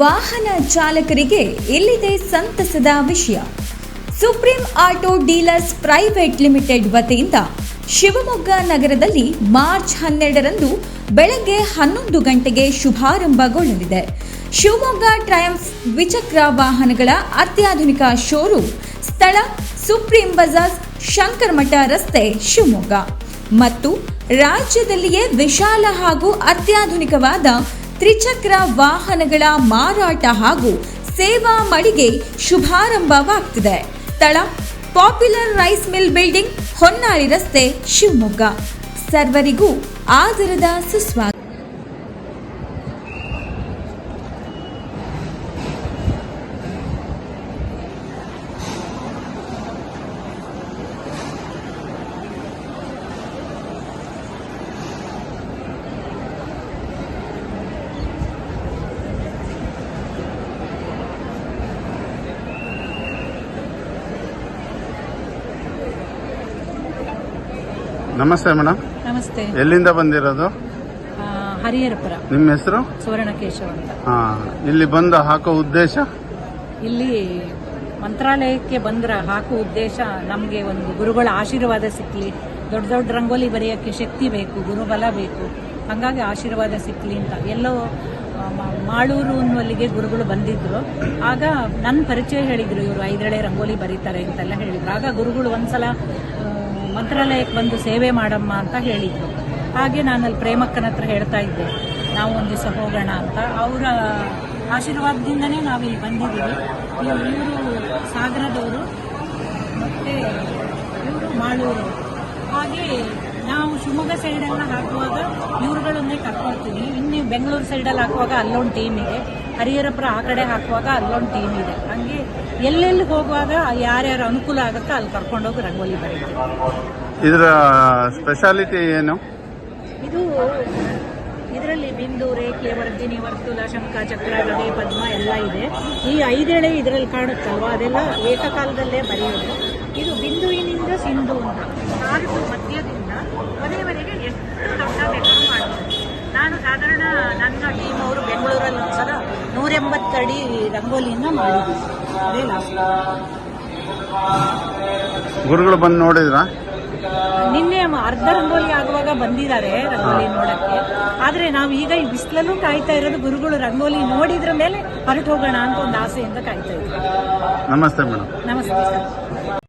ವಾಹನ ಚಾಲಕರಿಗೆ ಇಲ್ಲಿದೆ ಸಂತಸದ ವಿಷಯ. Supreme auto dealers private limited ವತಿಯಿಂದ ಶಿವಮೊಗ್ಗ ನಗರದಲ್ಲಿ ಮಾರ್ಚ್ ಹನ್ನೆರಡರಂದು ಬೆಳಗ್ಗೆ ಹನ್ನೊಂದು ಗಂಟೆಗೆ ಶುಭಾರಂಭಗೊಳ್ಳಲಿದೆ. ಶಿವಮೊಗ್ಗ ಟ್ರಯಂಫ್ ದ್ವಿಚಕ್ರ ವಾಹನಗಳ ಅತ್ಯಾಧುನಿಕ ಶೋರೂಮ್ ಸ್ಥಳ ಸುಪ್ರೀಂ ಬಜಾರ್ ಶಂಕರಮಠ ರಸ್ತೆ ಶಿವಮೊಗ್ಗ. ಮತ್ತು ರಾಜ್ಯದಲ್ಲಿಯೇ ವಿಶಾಲ ಹಾಗೂ ಅತ್ಯಾಧುನಿಕವಾದ ತ್ರಿಚಕ್ರ ವಾಹನಗಳ ಮಾರಾಟ ಹಾಗೂ ಸೇವಾ ಮಳಿಗೆ ಶುಭಾರಂಭವಾಗ್ತಿದೆ. ತಳ, popular rice mill building, Honnali ರಸ್ತೆ, ಶಿವಮೊಗ್ಗ. ಸರ್ವರಿಗೂ ಆದರದ ಸುಸ್ವಾಗತ. ನಮಸ್ತೆ ಮೇಡಮ್. ನಮಸ್ತೆ. ಎಲ್ಲಿಂದ ಬಂದಿರೋದು? ಆ, ಹರಿಹರಪುರ. ನಿಮ್ಮ ಹೆಸರು? ಸುವರ್ಣಕೇಶವ ಅಂತ. ಹಾ ಇಲ್ಲಿ ಬಂದು ಹಾಕೋ ಉದ್ದೇಶ? ಇಲ್ಲಿ ಮಂತ್ರಾಲಯಕ್ಕೆ ಬಂದ್ರ ಹಾಕೋ ಉದ್ದೇಶ ನಮಗೆ ಒಂದು ಗುರುಗಳ ಆಶೀರ್ವಾದ ಸಿಕ್ಕಲಿ ದೊಡ್ಡ ದೊಡ್ಡ ರಂಗೋಲಿ ಬರೆಯೋಕ್ಕೆ ಶಕ್ತಿ ಬೇಕು ಗುರುಬಲ ಬೇಕು. ಹಾಗಾಗಿ ಆಶೀರ್ವಾದ ಸಿಕ್ಕಲಿ ಅಂತ. ಎಲ್ಲೋ ಆ, ಮ- ಮಾಳೂರು ಅನ್ನುವಲ್ಲಿಗೆ ಗುರುಗಳು ಬಂದಿದ್ರು. ಆಗ ನನ್ನ ಪರಿಚಯ ಹೇಳಿದ್ರು ಇವರು ಐದಳೆ ರಂಗೋಲಿ ಬರೀತಾರೆ ಅಂತೆಲ್ಲ ಹೇಳಿದ್ರು. ಆಗ ಗುರುಗಳು ಒಂದ್ಸಲ ಆ, ಮಂತ್ರಾಲಯಕ್ಕೆ ಬಂದು ಸೇವೆ ಮಾಡಮ್ಮ ಅಂತ ಹೇಳಿದ್ರು. ಹಾಗೆ ನಾನು ಅಲ್ಲಿ ಪ್ರೇಮಕ್ಕನ ಹತ್ರ ಹೇಳ್ತಾ ಇದ್ದೆ. ನಾವು ಒಂದು ದಿವಸ ಹೋಗೋಣ ಅಂತ. ಅವರ ಆಶೀರ್ವಾದದಿಂದನೇ ನಾವಿಲ್ಲಿ ಬಂದಿದ್ದೀವಿ. ಇವರು ಸಾಗರದವರು ಮತ್ತು ಇವರು ಮಾಳೂರು. ಹಾಗೆ ನಾವು ಶಿವಮೊಗ್ಗ ಸೈಡೆಲ್ಲ ಹಾಕುವಾಗ ಇವ್ರುಗಳನ್ನೇ ಕರ್ಕೊಳ್ತೀವಿ. ಇನ್ನು ಬೆಂಗಳೂರು ಸೈಡಲ್ಲಿ ಹಾಕುವಾಗ ಅಲ್ಲೊಂದು ಟೀಮಿಗೆ ಹರಿಹರಪುರ ಆ ಕಡೆ ಹಾಕುವಾಗ ಅಲ್ಲೊಂದು ಟೀಮ್ ಇದೆ. ಹಂಗೆ ಎಲ್ಲೆಲ್ಲಿ ಹೋಗುವಾಗ ಯಾರ್ಯಾರು ಅನುಕೂಲ ಆಗುತ್ತೋ ಅಲ್ಲಿ ಕರ್ಕೊಂಡೋಗಿ ರಂಗೋಲಿ ಬರೀತೀವಿ. ಇದರ ಸ್ಪೆಷಾಲಿಟಿ ಏನು? ಇದು ಇದರಲ್ಲಿ ಬಿಂದು ರೇಖೆ ವರ್ಜಿನಿ ವರ್ತುಲ ಶಂಖ ಚಕ್ರ ಗದೆ ಪದ್ಮ ಎಲ್ಲ ಇದೆ. ಈ ಐದೆಳೆ ಇದರಲ್ಲಿ ಕಾಣುತ್ತಲ್ವಾ? ಅದೆಲ್ಲ ಏಕಕಾಲದಲ್ಲೇ ಬರೆಯೋದು. ಇದು ಬಿಂದುವಿನಿಂದ ಸಿಂಧು ಅಂತ. ನಾಲ್ಕು ಮಧ್ಯದಿಂದ ಕೊನೆಯವರೆಗೆ ಎಷ್ಟು ದೊಡ್ಡ ಬೇಕಾದ್ರೂ ಮಾಡ್ಬೋದು ನಾನು ಸಾಧಾರಣ ನನ್ನ ಟೀಮ್ ಅವರು ಬೆಂಗಳೂರಲ್ಲಿ ಒಂದ್ಸಲ ನೂರೆಂಬತ್ತು ಅಡಿ ರಂಗೋಲಿಯನ್ನ ಮಾಡಿದ್ವಿ. ಅದೇ ಲಾಸ್ಟ್. ಗುರುಗಳು ಬಂದು ನೋಡಿದ್ರಾ? ನಿನ್ನೆ ಅರ್ಧ ರಂಗೋಲಿ ಆಗುವಾಗ ಬಂದಿದ್ದಾರೆ ರಂಗೋಲಿ ನೋಡಕ್ಕೆ. ಆದ್ರೆ ನಾವು ಈಗ ಈ ಬಿಸಿಲಲ್ಲೂ ಕಾಯ್ತಾ ಇರೋದು ಗುರುಗಳು ರಂಗೋಲಿ ನೋಡಿದ್ರ ಮೇಲೆ ಹೊರಟು ಹೋಗೋಣ ಅಂತ ಒಂದು ಆಸೆಯಿಂದ ಕಾಯ್ತಾ ಇದ್ದೀವಿ ನಮಸ್ತೆ ಮೇಡಮ್. ನಮಸ್ತೆ ಸರ್.